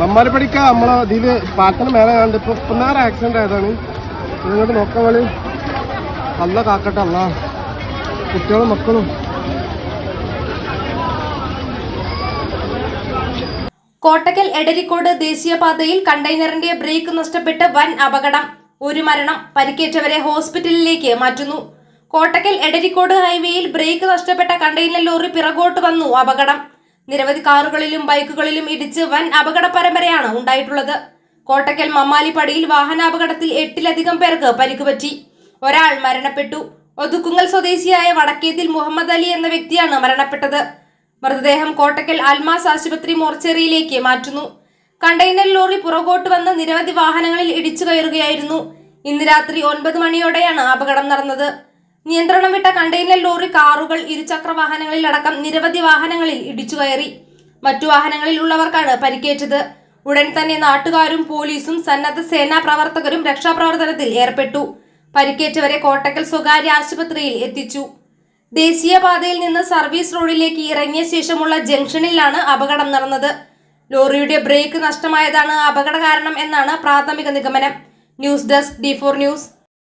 മമ്മാരിപ്പടിക്ക നമ്മളെ ഇതിൽ പാട്ടിന് മേലെ കണ്ട് ഇപ്പൊ പിന്നാറ് ആക്സിഡന്റ് ആയതാണ്. ഇങ്ങോട്ട് നോക്കാൻ വേണ്ടി അല്ല കാക്കട്ടെ അല്ല. കുട്ടികളും മക്കളും. കോട്ടക്കൽ എടരിക്കോട് ദേശീയപാതയിൽ കണ്ടെയ്നറിന്റെ ബ്രേക്ക് നഷ്ടപ്പെട്ട് വൻ അപകടം. ഒരു മരണം പരിക്കേറ്റവരെ ഹോസ്പിറ്റലിലേക്ക് മാറ്റുന്നു. കോട്ടക്കൽ എടരിക്കോട് ഹൈവേയിൽ ബ്രേക്ക് നഷ്ടപ്പെട്ട കണ്ടെയ്നർ ലോറി പിറകോട്ട് വന്നു. അപകടം നിരവധി കാറുകളിലും ബൈക്കുകളിലും ഇടിച്ച് വൻ അപകട പരമ്പരയാണ് ഉണ്ടായിട്ടുള്ളത്. കോട്ടക്കൽ മമ്മാലിപ്പടിയിൽ വാഹനാപകടത്തിൽ എട്ടിലധികം പേർക്ക് പരിക്കുപറ്റി. ഒരാൾ മരണപ്പെട്ടു. ഒതുക്കുങ്ങൽ സ്വദേശിയായ വടക്കേതിൽ മുഹമ്മദ് അലി എന്ന വ്യക്തിയാണ് മരണപ്പെട്ടത്. മൃതദേഹം കോട്ടക്കൽ അൽമാസ് ആശുപത്രി മോർച്ചറിയിലേക്ക് മാറ്റുന്നു. കണ്ടെയ്നർ ലോറി പുറകോട്ട് വന്ന് നിരവധി വാഹനങ്ങളിൽ ഇടിച്ചു കയറുകയായിരുന്നു. ഇന്ന് രാത്രി ഒൻപത് മണിയോടെയാണ് അപകടം നടന്നത്. നിയന്ത്രണം വിട്ട കണ്ടെയ്നർ ലോറി കാറുകൾ ഇരുചക്ര വാഹനങ്ങളിൽ അടക്കം നിരവധി വാഹനങ്ങളിൽ ഇടിച്ചു കയറി. മറ്റു വാഹനങ്ങളിൽ ഉള്ളവർക്കാണ് പരിക്കേറ്റത്. ഉടൻ തന്നെ നാട്ടുകാരും പോലീസും സന്നദ്ധ സേനാ പ്രവർത്തകരും രക്ഷാപ്രവർത്തനത്തിൽ ഏർപ്പെട്ടു. പരിക്കേറ്റവരെ കോട്ടക്കൽ സ്വകാര്യ ആശുപത്രിയിൽ എത്തിച്ചു. ദേശീയപാതയിൽ നിന്ന് സർവീസ് റോഡിലേക്ക് ഇറങ്ങിയ ശേഷമുള്ള ജംഗ്ഷനിലാണ് അപകടം നടന്നത്. ലോറിയുടെ ബ്രേക്ക് നഷ്ടമായതാണ് അപകട കാരണം എന്നാണ് പ്രാഥമിക നിഗമനം. News desk D news.